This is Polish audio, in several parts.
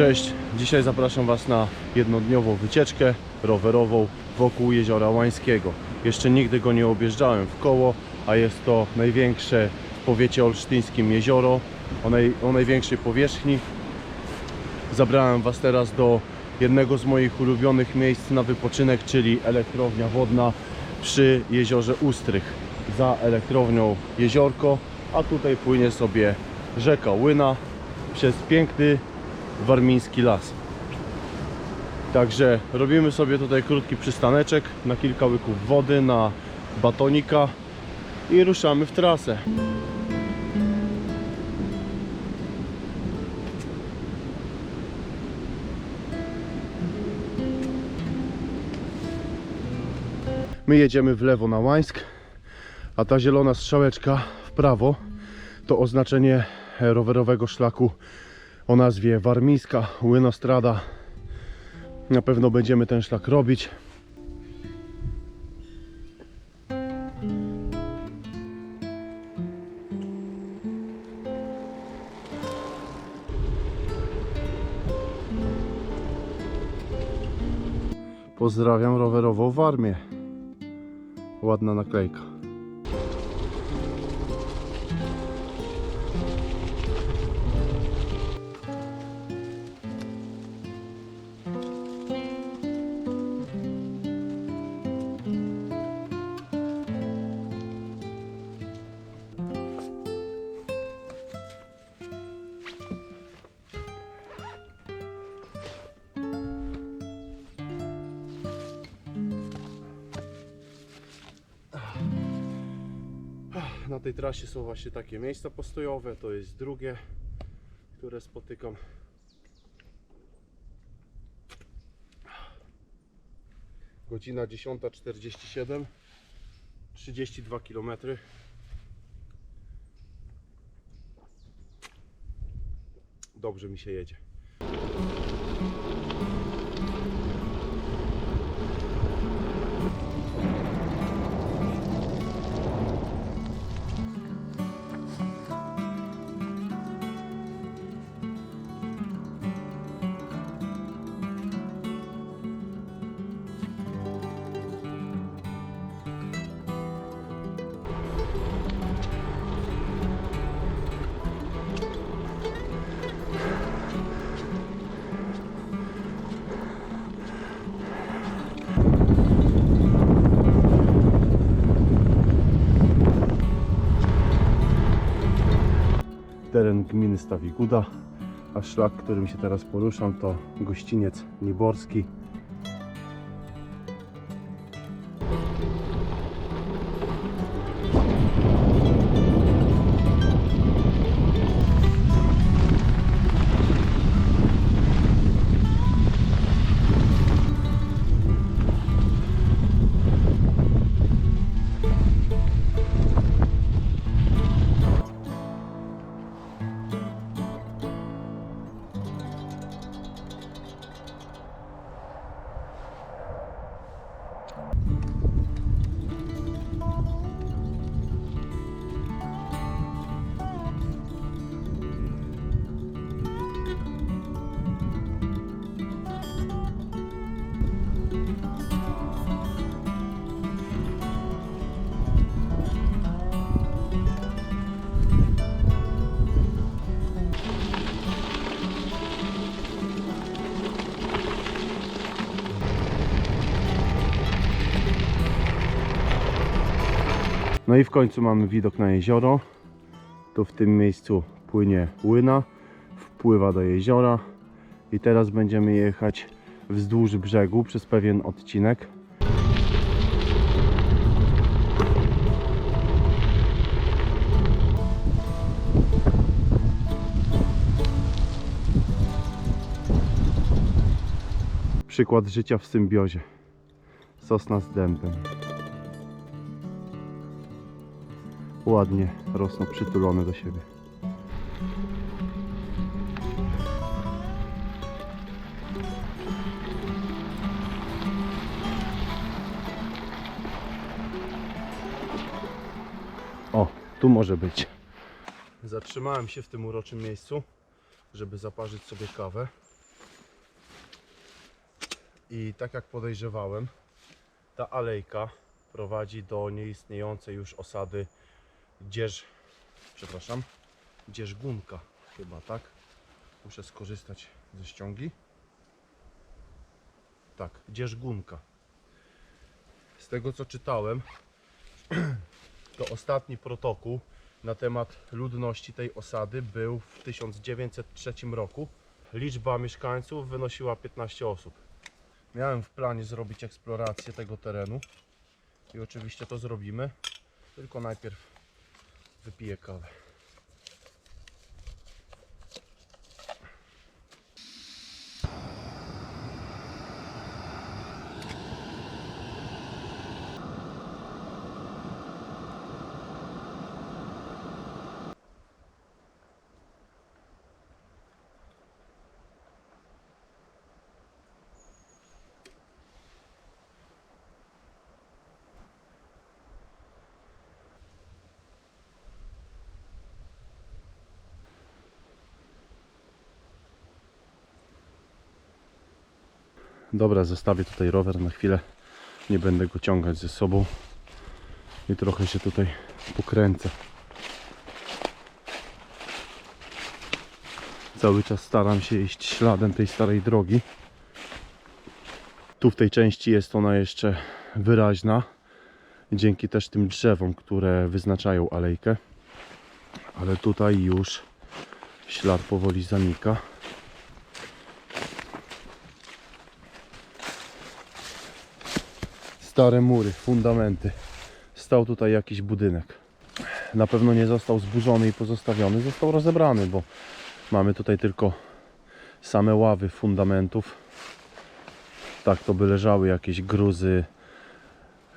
Cześć, dzisiaj zapraszam Was na jednodniową wycieczkę rowerową wokół Jeziora Łańskiego. Jeszcze nigdy go nie objeżdżałem w koło, a jest to największe w powiecie olsztyńskim jezioro o, naj, o największej powierzchni. Zabrałem Was teraz do jednego z moich ulubionych miejsc na wypoczynek, czyli elektrownia wodna przy jeziorze Ustrych. Za elektrownią jeziorko, a tutaj płynie sobie rzeka Łyna przez piękny warmiński las. Także robimy sobie tutaj krótki przystaneczek na kilka łyków wody, na batonika i ruszamy w trasę. My jedziemy w lewo na Łańsk, a ta zielona strzałeczka w prawo to oznaczenie rowerowego szlaku o nazwie Warmińska Łynostrada. Na pewno będziemy ten szlak robić. Pozdrawiam rowerową Warmię. Ładna naklejka. Na tej trasie są właśnie takie miejsca postojowe. To jest drugie, które spotykam. Godzina 10.47 32 km. Dobrze mi się jedzie. Teren gminy Stawiguda, a szlak, którym się teraz poruszam to gościniec Niborski. No i w końcu mamy widok na jezioro. Tu w tym miejscu płynie Łyna, wpływa do jeziora i teraz będziemy jechać wzdłuż brzegu przez pewien odcinek. Przykład życia w symbiozie. Sosna z dębem. Ładnie rosną przytulone do siebie. O, tu może być. Zatrzymałem się w tym uroczym miejscu, żeby zaparzyć sobie kawę. I tak jak podejrzewałem, ta alejka prowadzi do nieistniejącej już osady Dzierż, przepraszam, Dzierżgunka chyba, tak? Muszę skorzystać ze ściągi. Tak, Dzierżgunka. Z tego co czytałem, to ostatni protokół na temat ludności tej osady był w 1903 roku. Liczba mieszkańców wynosiła 15 osób. Miałem w planie zrobić eksplorację tego terenu i oczywiście to zrobimy. Tylko najpierw wypiję kawę. Dobra, zostawię tutaj rower na chwilę. Nie będę go ciągać ze sobą. I trochę się tutaj pokręcę. Cały czas staram się iść śladem tej starej drogi. Tu w tej części jest ona jeszcze wyraźna. Dzięki też tym drzewom, które wyznaczają alejkę. Ale tutaj już ślad powoli zanika. Stare mury, fundamenty. Stał tutaj jakiś budynek. Na pewno nie został zburzony i pozostawiony, został rozebrany, bo mamy tutaj tylko same ławy fundamentów. Tak to by leżały jakieś gruzy,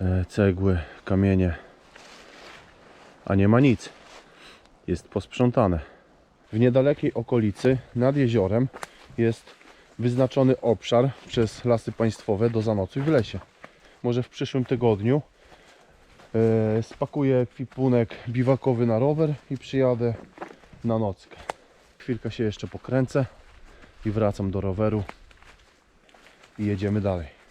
e, cegły, kamienie. A nie ma nic. Jest posprzątane. W niedalekiej okolicy, nad jeziorem, jest wyznaczony obszar przez lasy państwowe do zanocuj w lesie może w przyszłym tygodniu e, spakuję ekwipunek biwakowy na rower i przyjadę na nockę. Chwilkę się jeszcze pokręcę i wracam do roweru i jedziemy dalej.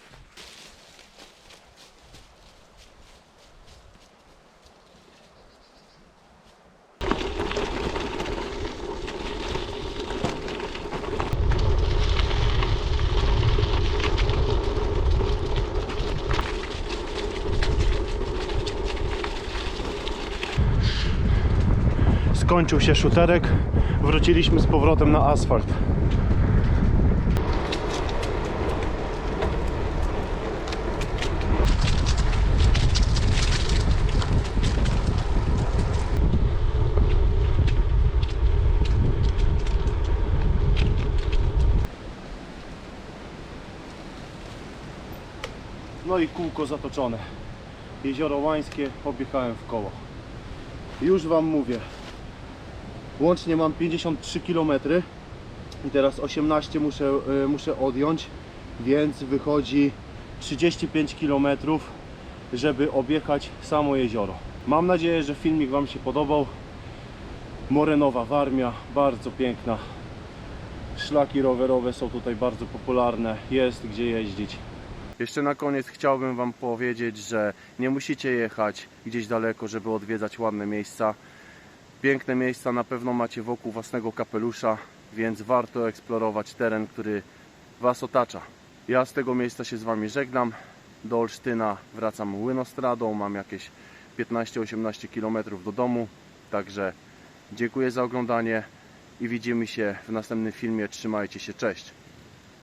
Skończył się szuterek, wróciliśmy z powrotem na asfalt. No i kółko zatoczone. Jezioro Łańskie objechałem w koło. Już Wam mówię, Łącznie mam 53 km i teraz 18 muszę, y, muszę odjąć, więc wychodzi 35 km, żeby objechać samo jezioro. Mam nadzieję, że filmik Wam się podobał. Morenowa Warmia, bardzo piękna. Szlaki rowerowe są tutaj bardzo popularne, jest gdzie jeździć. Jeszcze na koniec chciałbym Wam powiedzieć, że nie musicie jechać gdzieś daleko, żeby odwiedzać ładne miejsca. Piękne miejsca na pewno macie wokół własnego kapelusza, więc warto eksplorować teren, który Was otacza. Ja z tego miejsca się z Wami żegnam. Do Olsztyna wracam łynostradą, mam jakieś 15-18 km do domu. Także dziękuję za oglądanie i widzimy się w następnym filmie. Trzymajcie się, cześć!